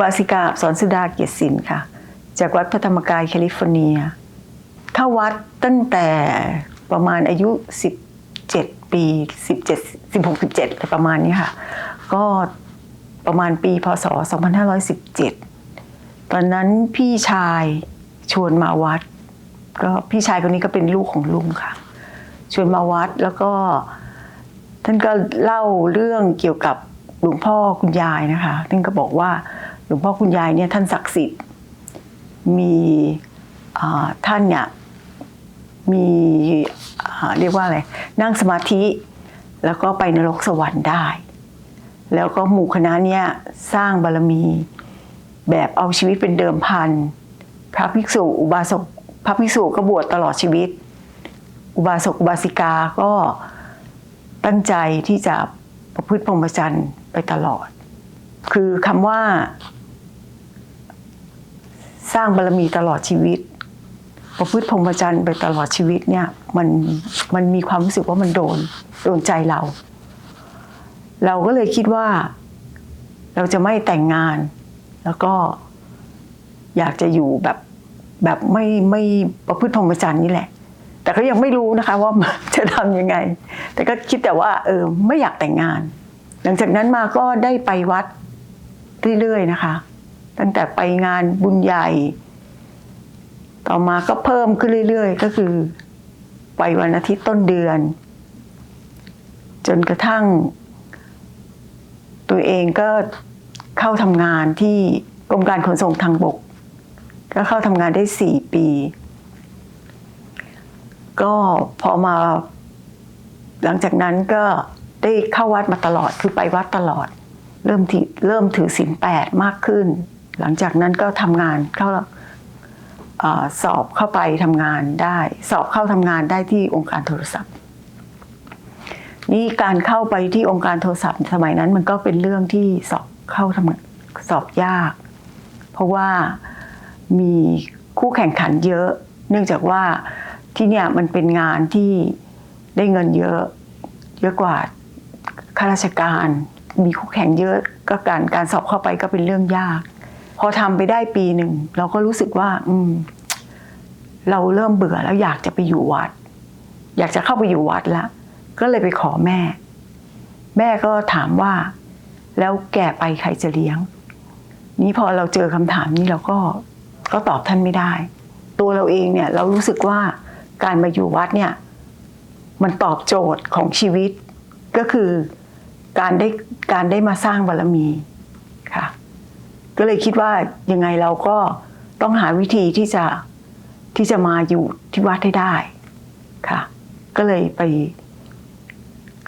บาสิกาสอนสุดาเกียรติศิลป์ค่ะ จากวัดพระธรรมกายแคลิฟอร์เนีย เข้าวัดตั้งแต่ประมาณอายุ 17 ปี 17 16 17อะไรประมาณนี้ค่ะ ก็ประมาณปีพศ 2517 ตอนนั้นพี่ชายชวนมาวัด ก็พี่ชายคนนี้ก็เป็นลูกของลุงค่ะ ชวนมาวัดแล้วก็ท่านก็เล่าเรื่องเกี่ยวกับหลวงพ่อคุณยายนะคะ ท่านก็บอกว่า หลวงพ่อคุณยายเนี่ยท่านศักดิ์สิทธิ์มีท่านเนี่ยมีเรียกว่าอะไรนั่งสมาธิแล้วก็ไปนรกสวรรค์ได้ แล้วก็หมู่คณะเนี่ยสร้างบารมี แบบเอาชีวิตเป็นเดิมพัน พระภิกษุอุบาสกพระภิกษุก็บวชตลอดชีวิต อุบาสกอุบาสิกาก็ตั้งใจที่จะประพฤติพรหมจรรย์ไปตลอด คือคำว่า สร้างบารมีตลอดชีวิต ประพฤติพรหมจรรย์ไปตลอดชีวิตเนี่ยมันมันมีความรู้สึกว่ามันโดนโดนใจเรา เราก็เลยคิดว่า เราจะไม่แต่งงาน แล้วก็อยากจะอยู่แบบแบบไม่ไม่ประพฤติพรหมจรรย์นี่แหละ แต่ก็ยังไม่รู้นะคะว่าจะทำยังไง แต่ก็คิดแต่ว่าเออไม่อยากแต่งงาน หลังจากนั้นมาก็ได้ไปวัดเรื่อยๆนะคะ ตั้งแต่ไปงานบุญใหญ่ ต่อมาก็เพิ่มขึ้นเรื่อยๆ ก็คือ ไปวันอาทิตย์ต้นเดือน จนกระทั่ง ตัวเองก็เข้าทำงานที่กรมการขนส่งทางบก ก็เข้าทำงานได้สี่ปี ก็พอมาหลังจากนั้นก็ได้เข้าวัดมาตลอดคือไปวัดตลอด เริ่มที่เริ่มถือศีลแปดมากขึ้น หลังจากนั้นก็ทำงานเข้าอสอบเข้าไปทำงานได้ สอบเข้าทำงานได้ที่องค์การโทรศัพท์ นี่การเข้าไปที่องค์การโทรศัพท์ สมัยนั้นมันก็เป็นเรื่องที่สอบเข้าทำสอบยาก เพราะว่ามีคู่แข่งขันเยอะ เนื่องจากว่าที่เนี่ยมันเป็นงานที่ได้เงินเยอะเยอะกว่าข้าราชการ มีคู่แข่งเยอะก็การการสอบเข้าไปก็เป็นเรื่องยาก พอทำไปได้ปีหนึ่ง เราก็รู้สึกว่า อืม เราเริ่มเบื่อแล้วอยากจะไปอยู่วัด อยากจะเข้าไปอยู่วัดละก็เลยไปขอแม่ แม่ก็ถามว่า แล้วแก่ไปใครจะเลี้ยง นี่พอเราเจอคำถามนี้เราก็ก็ตอบท่านไม่ได้ ตัวเราเองเนี่ยเรารู้สึกว่าการมาอยู่วัดเนี่ย มันตอบโจทย์ของชีวิตก็คือการได้การได้มาสร้างบารมีค่ะ ก็เลยคิดว่ายังไงเราก็ต้องหาวิธีที่จะที่จะมาอยู่ที่วัดให้ได้ค่ะ ก็เลยไป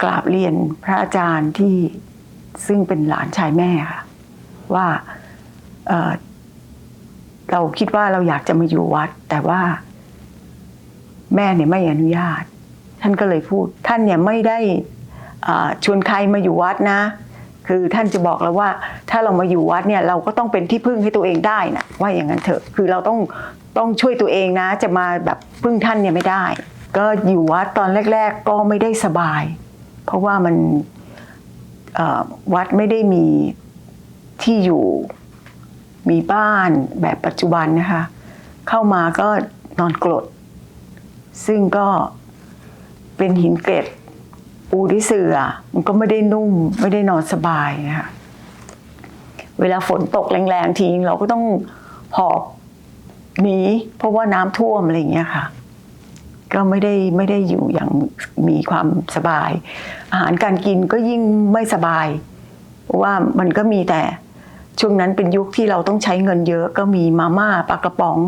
กราบเรียนพระอาจารย์ที่ซึ่งเป็นหลานชายแม่ค่ะ ว่าเเราคิดว่าเราอยากจะมาอยู่วัด แต่ว่า แม่เนี่ยไม่อนุญาต ท่านก็เลยพูด ท่านเนี่ยไม่ได้ชวนใครมาอยู่วัดนะ คือท่านจะบอกเราว่า ถ้าเรามาอยู่วัดเนี่ยเราก็ต้องเป็นที่พึ่งให้ตัวเองได้นะว่าอย่างนั้นเถอะคือเราต้องต้องช่วยตัวเองนะ จะมาแบบพึ่งท่านเนี่ยไม่ได้ ก็อยู่วัดตอนแรก ๆ ก็ไม่ได้สบาย เพราะว่ามันวัดไม่ได้มีที่อยู่มีบ้านแบบปัจจุบันนะคะ เข้ามาก็นอนกรด ซึ่งก็เป็นหินเกล็ด ปูที่เสือมันก็ไม่ได้นุ่ม ไม่ได้นอนสบายนะคะเวลาฝนตกแรงๆทีเราก็ต้องหอบหนีเพราะว่าน้ำท่วมอะไรอย่างเงี้ยค่ะ ก็ไม่ได้ไม่ได้อยู่อย่างมีความสบาย อาหารการกินก็ยิ่งไม่สบายเพราะว่ามันก็มีแต่ช่วงนั้นเป็นยุคที่เราต้องใช้เงินเยอะก็มีมาม่าปลากระป๋อง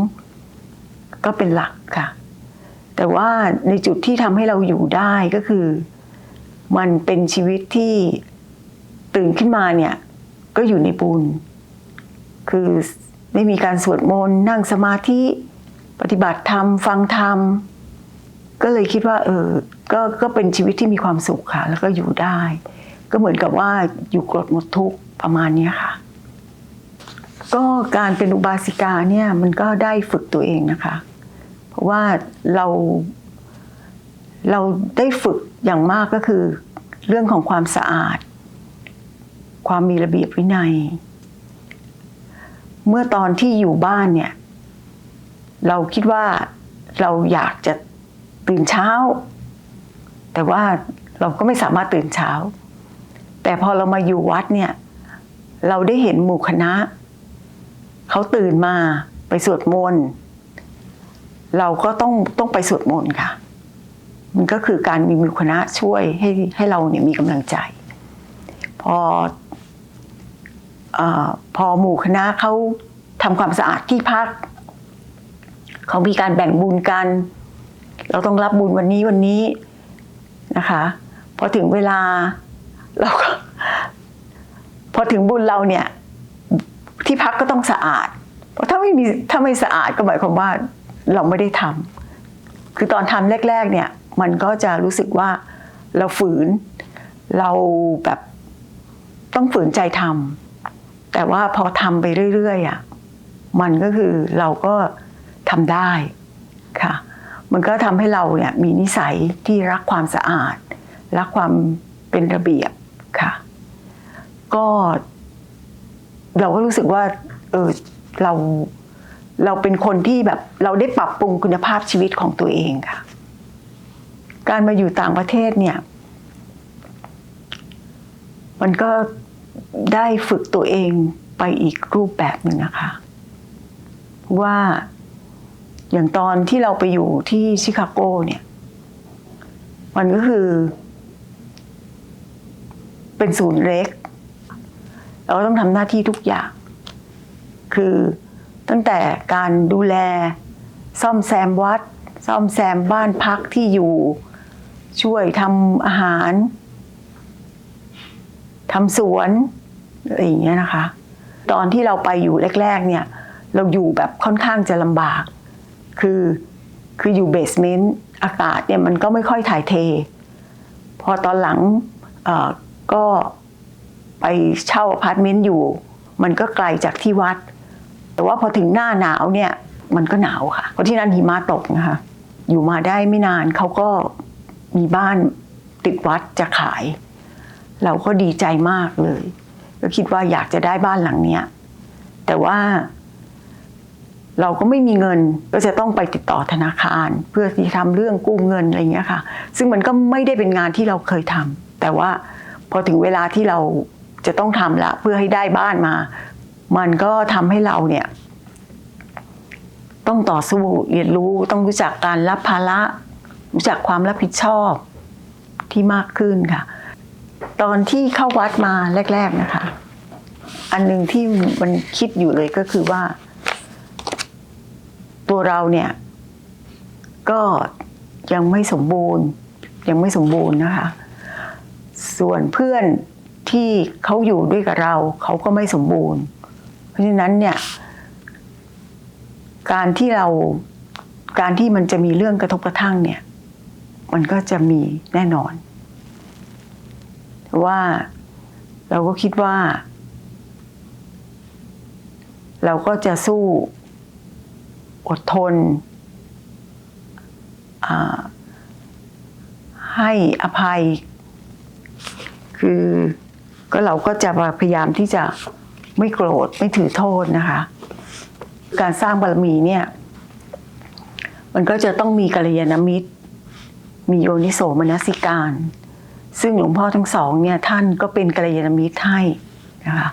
ก็เป็นหลักค่ะ แต่ว่าในจุดที่ทำให้เราอยู่ได้ก็คือ มันเป็นชีวิตที่ตื่นขึ้นมาเนี่ยก็อยู่ในบุญ คือไม่มีการสวดมนต์นั่งสมาธิปฏิบัติธรรมฟังธรรม ก็เลยคิดว่า เออก็ก็เป็นชีวิตที่มีความสุขค่ะ แล้วก็อยู่ได้ ก็เหมือนกับว่าอยู่กรดหมดทุกประมาณนี้ค่ะ ก็การเป็นอุบาสิกาเนี่ยมันก็ได้ฝึกตัวเองนะคะ เพราะว่าเรา เราได้ฝึกอย่างมากก็คือ เรื่องของความสะอาด ความมีระเบียบวินัย เมื่อตอนที่อยู่บ้านเนี่ย เราคิดว่าเราอยากจะตื่นเช้า แต่ว่าเราก็ไม่สามารถตื่นเช้า แต่พอเรามาอยู่วัดเนี่ย เราได้เห็นหมู่คณะ เขาตื่นมาไปสวดมนต์เราก็ต้องต้องไปสวดมนต์ค่ะ มันก็คือการมีมู่คณะช่วยให้ให้เราเนี่ยมีกำลังใจพอออพอหมู่คณะเขาทำความสะอาดที่พัก เขามีการแบ่งบุญกัน เราต้องรับบุญวันนี้วันนี้นะคะพอถึงเวลาเราก็พอถึงบุญเราเนี่ยที่พักก็ต้องสะอาด เพราะถ้าไม่มีถ้าไม่สะอาดก็หมายความว่าเราไม่ได้ทำคือตอนทำแรก ๆ เนี่ย มันก็จะรู้สึกว่าเราฝืนเราแบบต้องฝืนใจทำแต่ว่าพอทำไปเรื่อยๆอะมันก็คือเราก็ทำได้ค่ะ มันก็ทำให้เราเนี่ยมีนิสัยที่รักความสะอาด รักความเป็นระเบียบค่ะ ก็ เราก็รู้สึกว่าเออเราเราเป็นคนที่แบบเราได้ปรับปรุงคุณภาพชีวิตของตัวเองค่ะ การมาอยู่ต่างประเทศเนี่ย มันก็ได้ฝึกตัวเองไปอีกรูปแบบหนึ่งนะคะ ว่าอย่างตอนที่เราไปอยู่ที่ชิคาโกเนี่ย มันก็คือ เป็นศูนย์เล็ก เราต้องทำหน้าที่ทุกอย่าง คือตั้งแต่การดูแล ซ่อมแซมวัด ซ่อมแซมบ้านพักที่อยู่ ช่วยทำอาหารทำสวนอะไรอย่างเงี้ยนะคะ ตอนที่เราไปอยู่แรก ๆ เนี่ย เราอยู่แบบค่อนข้างจะลำบาก คือคืออยู่เบสเมนต์อากาศเนี่ยมันก็ไม่ค่อยถ่ายเท พอตอนหลังก็ไปเช่าอพาร์ตเมนต์อยู่ มันก็ไกลจากที่วัด แต่ว่าพอถึงหน้าหนาวเนี่ย มันก็หนาวค่ะเพราะที่นั่นหิมะตกนะคะอยู่มาได้ไม่นานเขาก็ มีบ้านติดวัดจะขาย เราก็ดีใจมากเลย ก็คิดว่าอยากจะได้บ้านหลังเนี้ย แต่ว่า เราก็ไม่มีเงินก็จะต้องไปติดต่อธนาคาร เพื่อที่ทำเรื่องกู้เงินอะไรเงี้ยค่ะ ซึ่งมันก็ไม่ได้เป็นงานที่เราเคยทำแต่ว่าพอถึงเวลาที่เราจะต้องทำละเพื่อให้ได้บ้านมา มันก็ทำให้เราเนี่ย ต้องต่อสู้เรียนรู้ต้องรู้จักการรับภาระ รู้จักความรับผิดชอบที่มากขึ้นค่ะ ตอนที่เข้าวัดมาแรก ๆนะคะ อันหนึ่งที่มันคิดอยู่เลยก็คือว่า ตัวเราเนี่ย ก็ยังไม่สมบูรณ์ ยังไม่สมบูรณ์นะคะ ส่วนเพื่อนที่เขาอยู่ด้วยกับเราเขาก็ไม่สมบูรณ์ เพราะฉะนั้นเนี่ย การที่เราการที่มันจะมีเรื่องกระทบกระทั่งเนี่ย มันก็จะมีแน่นอน ว่าเราก็คิดว่า เราก็จะสู้อดทน ให้อภัย คือก็เราก็จะพยายามที่จะไม่โกรธไม่ถือโทษนะคะ การสร้างบารมีเนี่ย มันก็จะต้องมีกัลยาณมิตร มีโยนิโสมนสิการ ซึ่งหลวงพ่อทั้งสองเนี่ยท่านก็เป็นกัลยาณมิตรให้นะคะ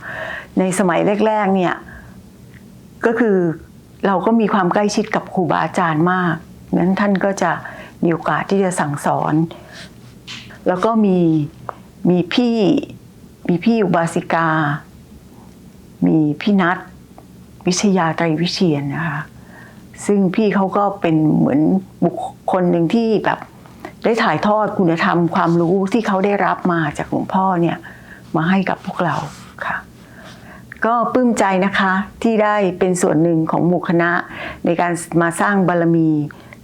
ในสมัยแรกๆเนี่ยก็คือเราก็มีความใกล้ชิดกับครูบาอาจารย์มากนั้นท่านก็จะมีโอกาสที่จะสั่งสอน แล้วก็มีมีพี่มีพี่อุบาสิกา มีพี่นัทวิชยาไตรวิเชียนนะคะซึ่งพี่เขาก็เป็นเหมือนบุคคลหนึ่งที่แบบ ได้ถ่ายทอดคุณธรรมความรู้ที่เขาได้รับมาจากหลวงพ่อเนี่ยมาให้กับพวกเราค่ะ ก็ปลื้มใจนะคะที่ได้เป็นส่วนหนึ่งของหมู่คณะ ในการมาสร้างบารมี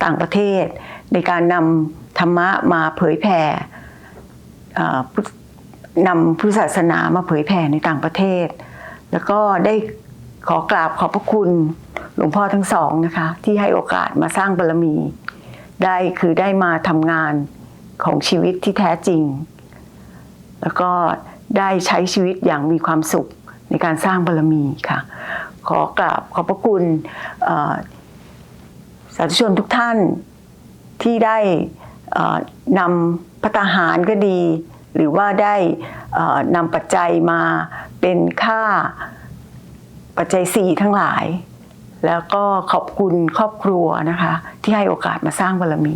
ต่างประเทศ ในการนำธรรมะมาเผยแผ่นำพุทธศาสนามาเผยแผ่ในต่างประเทศ แล้วก็ได้ขอกราบขอบพระคุณหลวงพ่อทั้งสองนะคะ ที่ให้โอกาสมาสร้างบารมี ได้คือได้มาทำงานของชีวิตที่แท้จริง แล้วก็ได้ใช้ชีวิตอย่างมีความสุขในการสร้างบารมีค่ะ ขอกราบขอบพระคุณสาธุชนทุกท่านที่ได้นำพัตตาหารก็ดี หรือว่าได้นำปัจจัยมาเป็นค่าปัจจัยสี่ทั้งหลาย แล้วก็ขอบคุณครอบครัวนะคะ ที่ให้โอกาสมาสร้างบารมี